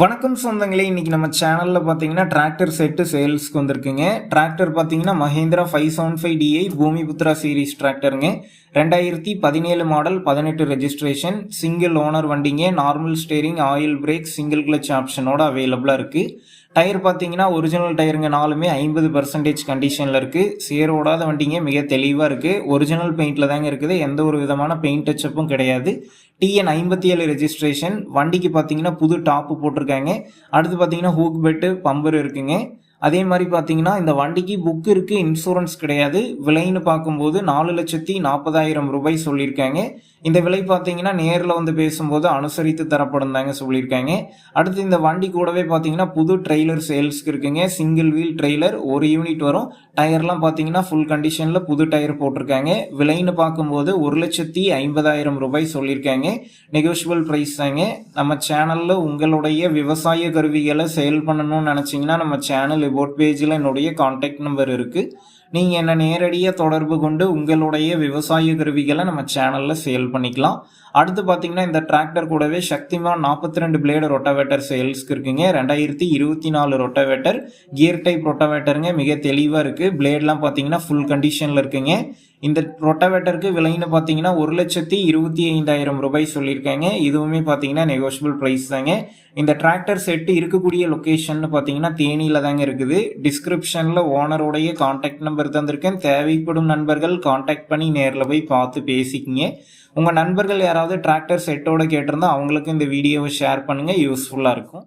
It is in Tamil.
வணக்கம் சொந்தங்களே இன்னைக்கு நம்ம சேனலில் பார்த்தீங்கன்னா டிராக்டர் செட்டு சேல்ஸ்க்கு வந்திருக்குங்க. டிராக்டர் பார்த்தீங்கன்னா Mahindra five seven five DI Bhumiputra series டிராக்டருங்க ரெண்டாயிரத்தி பதினேழு மாடல் பதினெட்டு ரெஜிஸ்ட்ரேஷன் சிங்கிள் ஓனர் வண்டிங்க normal steering oil brake single clutch ஆப்ஷனோட அவைலபிளாக இருக்குது டயர் பார்த்தீங்கன்னா ஒரிஜினல் டயருங்க நாலுமே ஐம்பது பர்சன்டேஜ் கண்டிஷனில் இருக்குது சேர் ஓடாத வண்டிங்க மிக தெளிவாக இருக்குது ஒரிஜினல் பெயிண்டில் தாங்க இருக்குது. எந்த ஒரு விதமான பெயிண்ட் டச்சப்பும் கிடையாது. டிஎன் ஐம்பத்தி ஏழு ரெஜிஸ்ட்ரேஷன் வண்டிக்கு பார்த்தீங்கன்னா புது டாப்பு போட்டிருக்காங்க. அடுத்து பார்த்தீங்கன்னா ஹூக் பெட்டு பம்பர் இருக்குங்க. அதே மாதிரி பார்த்தீங்கன்னா இந்த வண்டிக்கு புக் இருக்குது இன்சூரன்ஸ் கிடையாது. விலைன்னு பார்க்கும்போது நாலு லட்சத்தி நாற்பதாயிரம் ரூபாய் சொல்லியிருக்காங்க. இந்த விலை பார்த்தீங்கன்னா நேரில் வந்து பேசும்போது அனுசரித்து தரப்படும் தாங்க சொல்லியிருக்காங்க. அடுத்து இந்த வண்டி கூடவே பார்த்தீங்கன்னா புது ட்ரெய்லர் சேல்ஸ்க்கு இருக்குங்க. சிங்கிள் வீல் ட்ரெய்லர் ஒரு யூனிட் வரும். டயர்லாம் பார்த்தீங்கன்னா ஃபுல் கண்டிஷனில் புது டயர் போட்டிருக்காங்க. விலைன்னு பார்க்கும்போது ஒரு லட்சத்தி ஐம்பதாயிரம் ரூபாய் சொல்லியிருக்காங்க. நெகோஷியபிள் ப்ரைஸ் தாங்க. நம்ம சேனலில் உங்களுடைய விவசாய கருவிகளை சேல் பண்ணணும்னு நினச்சிங்கன்னா நம்ம சேனல் போட் பேஜில் என்னுடைய காண்டாக்ட் நம்பர் இருக்குது நீங்கள் என்னை நேரடியாக தொடர்பு கொண்டு உங்களுடைய விவசாய கருவிகளை நம்ம சேனலில் சேல் பண்ணிக்கலாம். அடுத்து பார்த்தீங்கன்னா இந்த டிராக்டர் கூடவே சக்திமான் நாற்பத்தி ரெண்டு பிளேடு ரொட்டவேட்டர் சேல்ஸ்க்கு இருக்குங்க. ரெண்டாயிரத்தி இருபத்தி நாலு ரொட்டவேட்டர் கியர் டைப் ரொட்டவேட்டருங்க மிக தெளிவாக இருக்குது பிளேட்லாம் பார்த்தீங்கன்னா ஃபுல் கண்டிஷனில் இருக்குங்க. இந்த ரொட்டவேட்டருக்கு விலைன்னு பார்த்தீங்கன்னா ஒரு லட்சத்தி இருபத்தி ஐந்தாயிரம் ரூபாய் சொல்லியிருக்காங்க. இதுவுமே பார்த்தீங்கன்னா நெகோஷியபிள் ப்ரைஸ் தாங்க. இந்த டிராக்டர் செட்டு இருக்கக்கூடிய லொக்கேஷன் பார்த்தீங்கன்னா தேனியில் தாங்க இருக்குது. டிஸ்கிரிப்ஷனில் ஓனருடைய காண்டாக்ட் நம்பர் தந்திருக்கேன். தேவைப்படும் நண்பர்கள் காண்டாக்ட் பண்ணி நேரில் போய் பார்த்து பேசிக்கிங்க. உங்கள் நண்பர்கள் யாராவது டிராக்டர் செட்டோட கேட்டிருந்தா அவங்களுக்கு இந்த வீடியோவை ஷேர் பண்ணுங்கள் யூஸ்ஃபுல்லாக இருக்கும்.